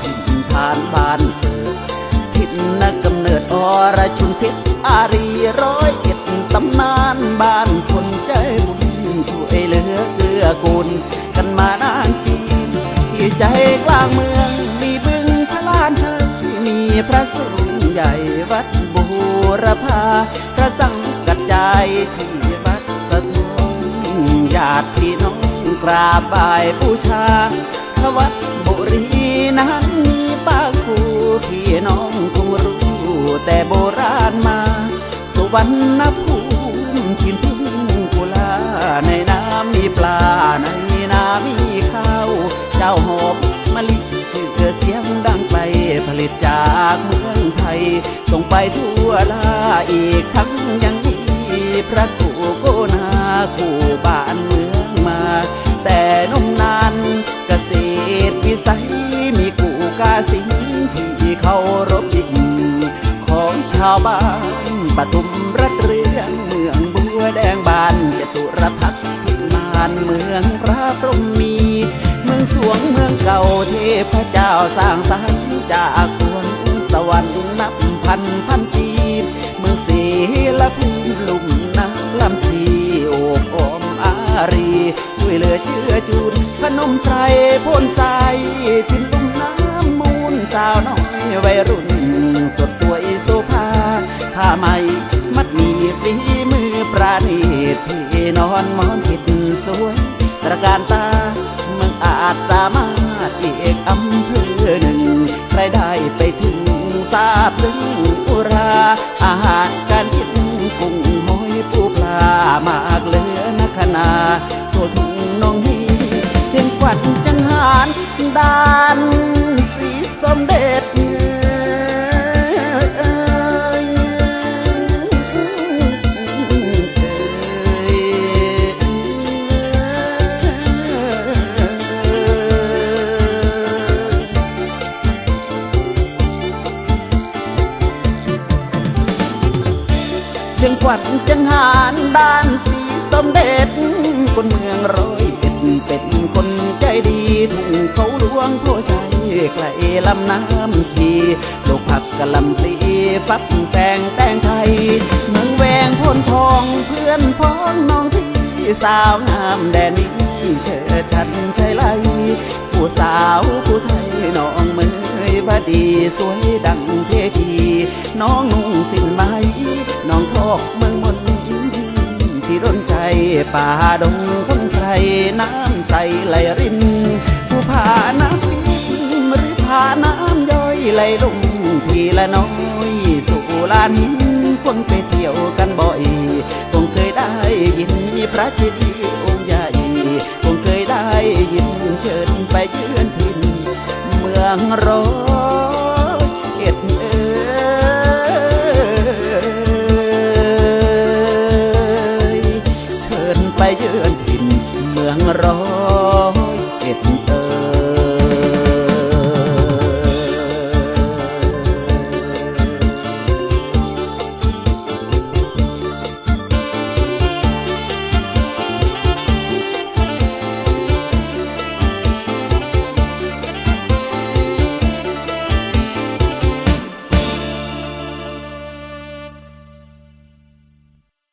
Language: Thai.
ถิ่นฐานบ้านเกิดถิ่นนักกำเนิดอรชุนเพชรอารีร้อยเอ็ดตำนานบ้านคนใจบุญช่วยเหลือเกื้อกูลกันมานานปีที่ใจกลางเมืองมีบึงพระลานเธอมีพระสูงใหญ่วัดบูรพาพระสังกัดใจายที่วัดสะทงญาติพี่น้องกราบไหว้บูชาพระวัด นั้นมีปาคูพี่น้องคงรู้ แต่โบราณมา สุวรรณภูมิชินทุ่งกุลา ในน้ำมีปลา ในน้ำมีข้าว เจ้าหอมมะลิชื่อเสียงดังไปผลิตจากเมืองไทย ส่งไปทั่วลาอีกทั้งยังมีพระกูโกนาคู่บ้านเมืองมา แต่นมนานเกษตรวิสัย กาสิงที่เขารบยิ่งของชาวบ้านปทุมรัตเรืองเมืองบัวแดงบานจตุรพักษ์พิมานเมืองพระพรหมี เมืองสวงเมืองเก่าเทพเจ้าสร้างสรรค์จากสวนสวรรค์นับพันพันปีบเมืองศีละภูลุ่มน้ำลำทีโอบอ้อมอารีช่วยเหลือเชื้อจูนพนมไตรพ่นสทิ ที่นอนมอนคิดสวยตระการตาเมืองอาจสามารถอีกอำเภอหนึ่ง ใครได้ไปถึงทราบถึงอุรา อาหารการกินกุ้งหอยปูปลามากเหลือนักขนาทั่วทุ่งน้องฮีเชียงขวัญจังหารด้านสีสมเด็จ ชียงขวัญจังหารด้านสีสมเด็จ คนเมืองร้อยเอ็ดเป็นคนใจดีทุ่งเขาหลวงโพชัยไกลลำน้ำชีลูกผักกะลำปลีฟักแตงแตงไทย เมืองแวงพนทองเพื่อนพ้องน้องพี่สาวงามแดนนี้เชิดฉันใช่ไรผู้สาวผู้ไทยน้องเมยบดีสวยดังเทพีน้องนุ่งสิ้นไหม น้องทอกเมืองมนที่ร่นใจป่าดงคนไทยน้ำใสไหลรินผู้ผาน้ำพิมหรือผาน้ำย่อยไหลลงทีละน้อยสู่ลานหินคนไปเที่ยวกันบ่อย คงเคยได้ยินพระเจดีย์องค์ใหญ่ คงเคยได้ยินเชิญไปเยือนถิ่นเมืองร้อย ยือนหินเมืองร้อยเอ็ดเอ